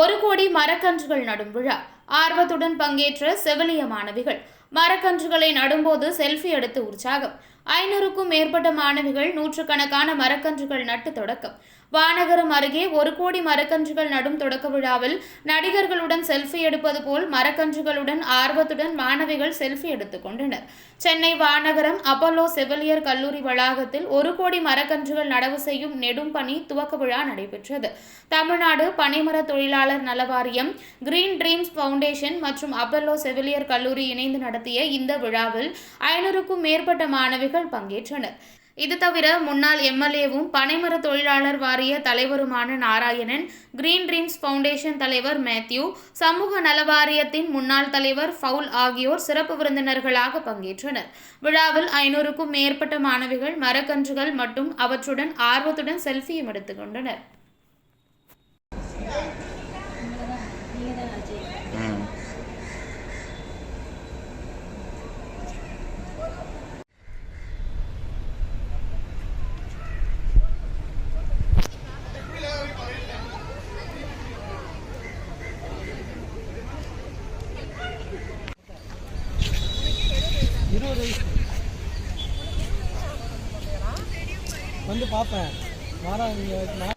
ஒரு கோடி மரக்கன்றுகள் நடும் விழா. ஆர்வத்துடன் பங்கேற்ற செவிலிய மாணவிகள் மரக்கன்றுகளை நடும்போது செல்ஃபி எடுத்து உற்சாகம். ஐநூறுக்கும் மேற்பட்ட மாணவிகள் நூற்றுக்கணக்கான மரக்கன்றுகள் நட்டு தொடக்கம். வானகரம் அருகே ஒரு கோடி மரக்கன்றுகள் நடும் தொடக்க விழாவில் நடிகர்களுடன் செல்ஃபி எடுப்பது போல் மரக்கன்றுகளுடன் ஆர்வத்துடன் மாணவிகள் செல்ஃபி எடுத்துக் கொண்டனர். சென்னை வானகரம் அப்பல்லோ செவிலியர் கல்லூரி வளாகத்தில் ஒரு கோடி மரக்கன்றுகள் நடவு செய்யும் நெடும் பணி துவக்க விழா நடைபெற்றது. தமிழ்நாடு பனைமர தொழிலாளர் நல வாரியம் கிரீன் ட்ரீம்ஸ் ஃபவுண்டேஷன் மற்றும் அப்பல்லோ செவிலியர் கல்லூரி இணைந்து நடத்திய இந்த விழாவில் ஐநூறுக்கும் மேற்பட்ட மாணவிகள் பங்கேற்றனர். இது தவிர முன்னாள் எம்எல்ஏவும் பனைமர தொழிலாளர் வாரிய தலைவருமான நாராயணன் கிரீன் ட்ரீம்ஸ் ஃபவுண்டேஷன் தலைவர் மேத்யூ சமூக நல வாரியத்தின் முன்னாள் தலைவர் ஃபவுல் ஆகியோர் சிறப்பு விருந்தினர்களாக பங்கேற்றனர். விழாவில் ஐநூறுக்கும் மேற்பட்ட மாணவிகள் மரக்கன்றுகள் மற்றும் அவற்றுடன் ஆர்வத்துடன் செல்ஃபியும் எடுத்துக் இருபது வயசு வந்து பார்ப்பேன் மாறா நீங்கள்